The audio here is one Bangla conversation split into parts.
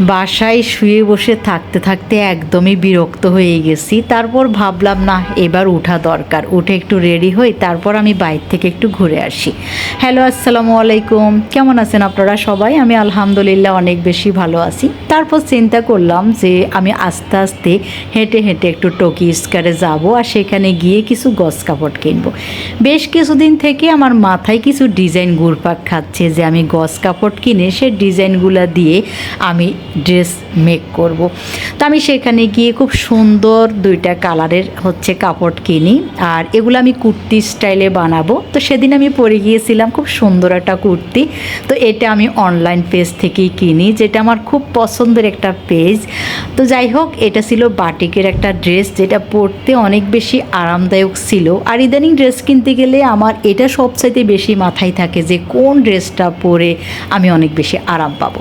বাসায় শুয়ে বসে থাকতে থাকতে একদমই বিরক্ত হয়ে গেছি। তারপর ভাবলাম, না, এবার উঠা দরকার। উঠে একটু রেডি হই, তারপর আমি বাইর থেকে একটু ঘুরে আসি। হ্যালো আসসালামু আলাইকুম। কেমন আছেন আপনারা সবাই? আমি আলহামদুলিল্লাহ অনেক বেশি ভালো আছি। তারপর চিন্তা করলাম যে, আমি আস্তে আস্তে হেঁটে হেঁটে একটু টকি স্কারে যাব আর সেখানে গিয়ে কিছু গস কাপড় কিনবো। বেশ কিছুদিন থেকে আমার মাথায় কিছু ডিজাইন ঘুরপাক খাচ্ছে যে, আমি গস কাপড় কিনে সে ডিজাইনগুলো দিয়ে আমি ড্রেস মেক করব। তো আমি সেখানে গিয়ে খুব সুন্দর দুইটা কালারের হচ্ছে কাপড় কিনি। আর এগুলো আমি কুর্তি স্টাইলে বানাবো। তো সেদিন আমি পরে গিয়েছিলাম খুব সুন্দর একটা কুর্তি। তো এটা আমি অনলাইন পেজ থেকেই কিনি, যেটা আমার খুব পছন্দের একটা পেজ তো যাই হোক, এটা ছিল বাটিকের একটা ড্রেস যেটা পরতে অনেক বেশি আরামদায়ক ছিল। আর ইদানিং ড্রেস কিনতে গেলে আমার এটা সবচাইতে বেশি মাথায় থাকে যে কোন ড্রেসটা পরে আমি অনেক বেশি আরাম পাবো।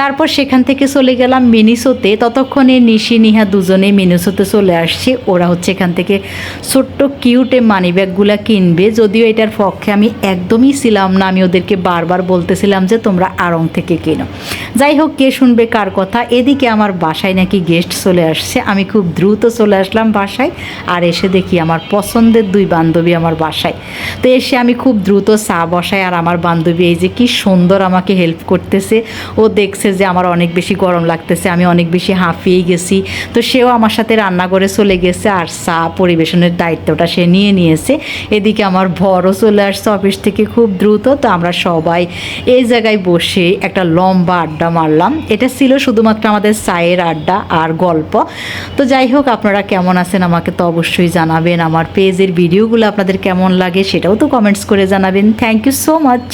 তারপর সেখান থেকে চলে গেলাম মিনিসোতে। ততক্ষণে নিশি, নিহা দুজনে মিনিসোতে চলে আসছে। ওরা হচ্ছে এখান থেকে ছোট্ট, কিউটে মানি ব্যাগগুলো কিনবে। যদিও এটার পক্ষে আমি একদমই ছিলাম না, আমি ওদেরকে বারবার বলতেছিলাম যে তোমরা আড়ং থেকে কেনো। যাই হোক, কে শুনবে কার কথা? এদিকে আমার বাসায় নাকি গেস্ট চলে আসছে। আমি খুব দ্রুত চলে আসলাম বাসায় আর এসে দেখি আমার পছন্দের দুই বান্ধবী আমার বাসায়। তো এসে আমি খুব দ্রুত চা বসাই আর আমার বান্ধবী এই যে কি সুন্দর আমাকে হেল্প করতেছে। ও দেখছে যে আমার অনেক বেশি গরম লাগতেছে, আমি অনেক বেশি হাঁপিয়ে গেছি। তো সেও আমার সাথে রান্না করে চলে গেছে আর চা পরিবেশনের দায়িত্বটা সে নিয়ে নিয়েছে। এদিকে আমার বড়ও চলে আসছে অফিস থেকে খুব দ্রুত। তো আমরা সবাই এই জায়গায় বসে একটা লম্বা আড্ডা মারলাম। এটা ছিল শুধুমাত্র আমাদের চায়ের আড্ডা আর গল্প। তো যাই হোক, আপনারা কেমন আছেন আমাকে তো অবশ্যই জানাবেন। আমার পেজের ভিডিওগুলো আপনাদের কেমন লাগে সেটাও তো কমেন্টস করে জানাবেন। Thank you so much